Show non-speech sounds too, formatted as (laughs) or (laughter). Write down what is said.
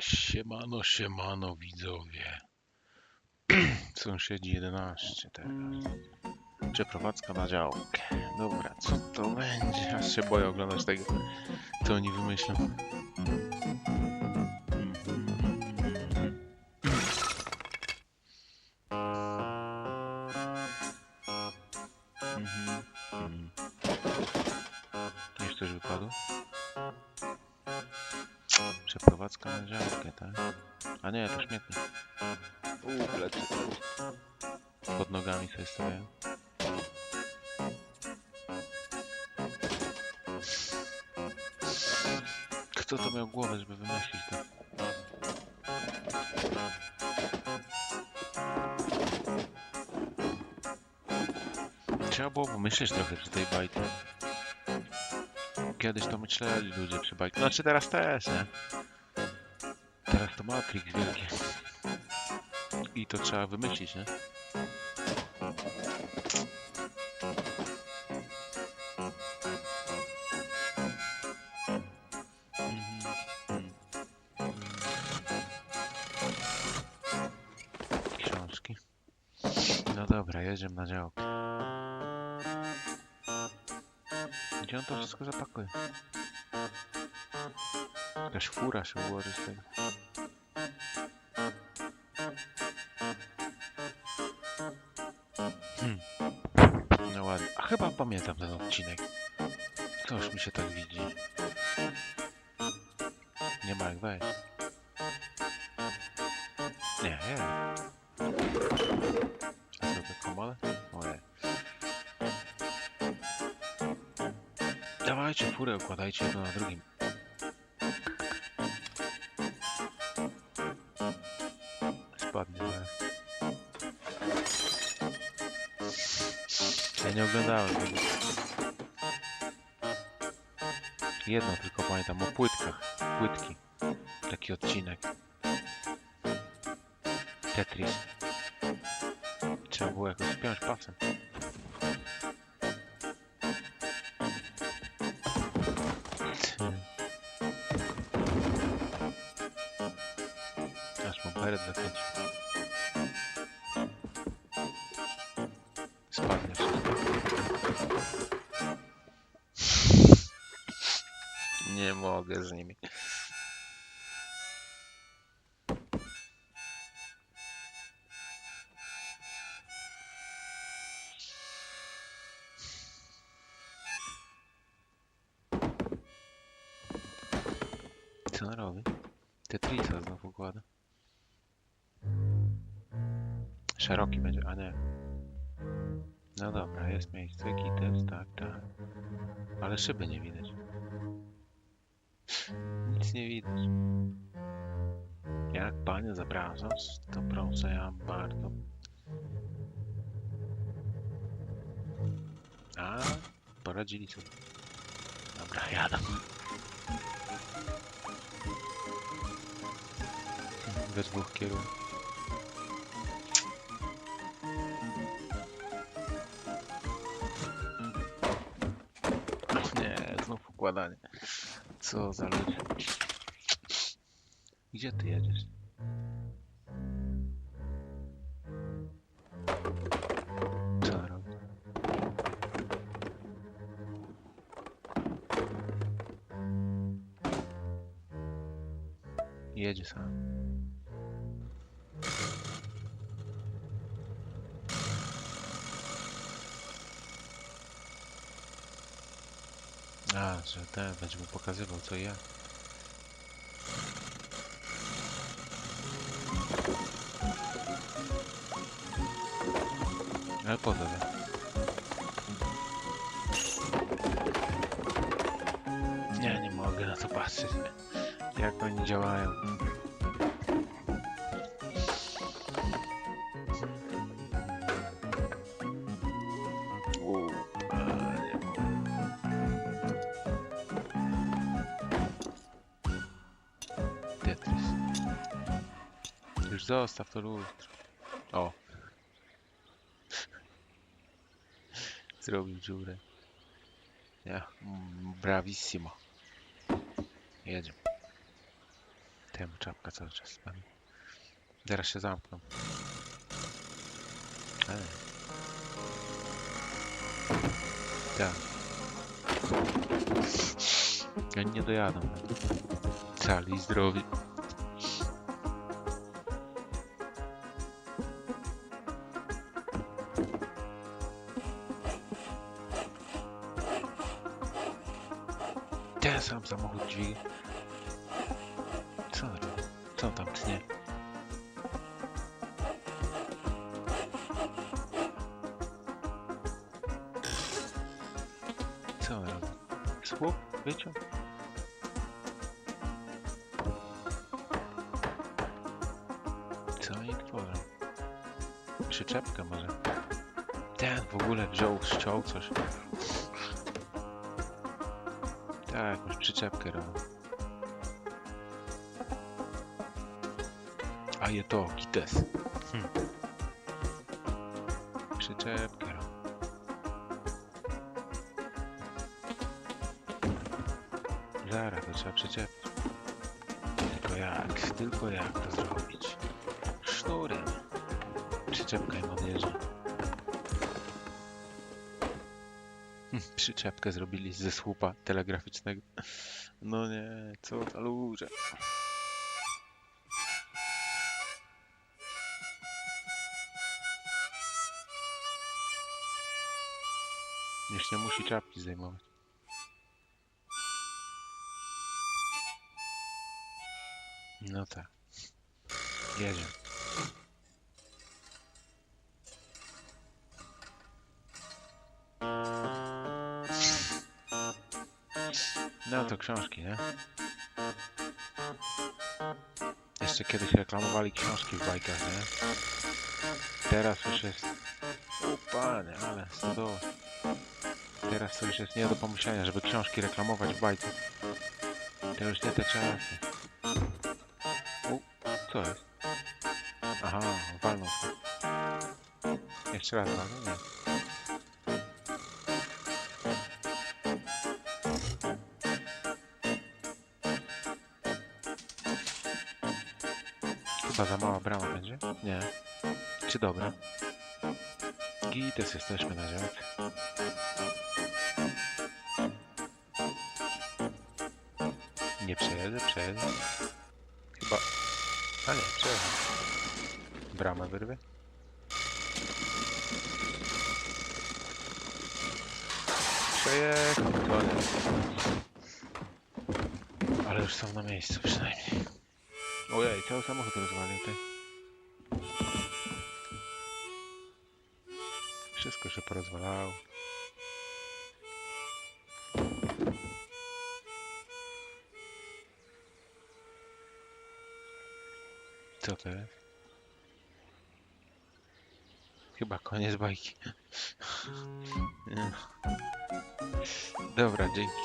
Siemano, siemano widzowie. (clears throat) Sąsiedzi 11 teraz. Przeprowadzka na działkę. Dobra, co to będzie? Aż się boję oglądać tego, co oni wymyślą. Przeprowadzka na działkę, tak? A nie, to śmietnik. Uuu, plecy. Pod nogami sobie stoją. Kto to miał głowę, żeby wymyślić to? Trzeba było pomyśleć trochę przy tej bajce. Kiedyś to myśleli ludzie przy bajce. Znaczy teraz też, nie? Teraz to Matrix wielkie. I to trzeba wymyślić, nie? Książki. No dobra, jedziemy na działkę. Gdzie on to wszystko zapakuje? Jakaś fura się ułoży z tego. Hmm. No ładnie. A chyba pamiętam ten odcinek. Coś mi się tak widzi. Nie ma jak wejść. Nie, nie. A co to komole? Ojej. Dawajcie furę, układajcie jedno na drugim. Ja nie oglądałem tego. Jedno tylko pamiętam, o płytkach. Płytki. Taki odcinek. Tetris. Trzeba było jakoś spiąć pasem. Aż mu beret zakręcił. Nie mogę z nimi. Co on robi? Tetrisa znowu układa. Szeroki będzie, a nie. No dobra, jest miejsce, gites, tak, tak. Ale szyby nie widać. Nic nie widać. Jak panie zapraszasz, to proszę ja bardzo. A, poradzili sobie. Dobra, jadę. We dwóch kierunkach. Nie, znów układanie. Co za ludzie. Gdzie ty jedziesz? Jedzie sam. Że ten będzie mu pokazywał co i jak. Ale po? Ja nie mogę na to patrzeć. Jak oni działają. Już zostaw to lustro. O. Zrobił dziurę. Ja. mm, Bravissimo. Jedziemy. Temu czapka cały czas. Zaraz się zamkną. Ej. Tak. Oni nie dojadą. Cali zdrowi. Sam samochód dźwignie. Co? Co tam tnie? Co robi? Słup? Wyciąg? Co oni tworzą? Przyczepkę może? Ten w ogóle wziął, ściął coś. Tak, jakąś przyczepkę robią. A je to, kites. Hm. Przyczepkę robią. Zaraz, to trzeba przyczepić. Tylko jak? Tylko jak to zrobić? Sznurem. Przyczepka im odjeżdża. (laughs) Przyczepkę zrobili ze słupa telegraficznego. No nie, co za ludzie. Już nie musi czapki zdejmować. No tak. Jedzie. No to książki, nie? Jeszcze kiedyś reklamowali książki w bajkach, nie? Teraz już jest... O panie, ale stodoła. Teraz to już jest nie do pomyślenia, żeby książki reklamować w bajce. To już nie te czasy. U, co jest? Aha, walnął. Jeszcze raz walnął? Nie. Chyba za mała brama będzie? Nie. Czy dobra? Gites jesteśmy na działce. Nie przejedę, przejedę. Chyba... A nie, przejedę. Bramę wyrwę. Przejechał. Ale już są na miejscu przynajmniej. Ojej, cały samochód rozwalił ty. Wszystko się porozwalało. Co to jest? Chyba koniec bajki. (laughs) Dobra, dzięki.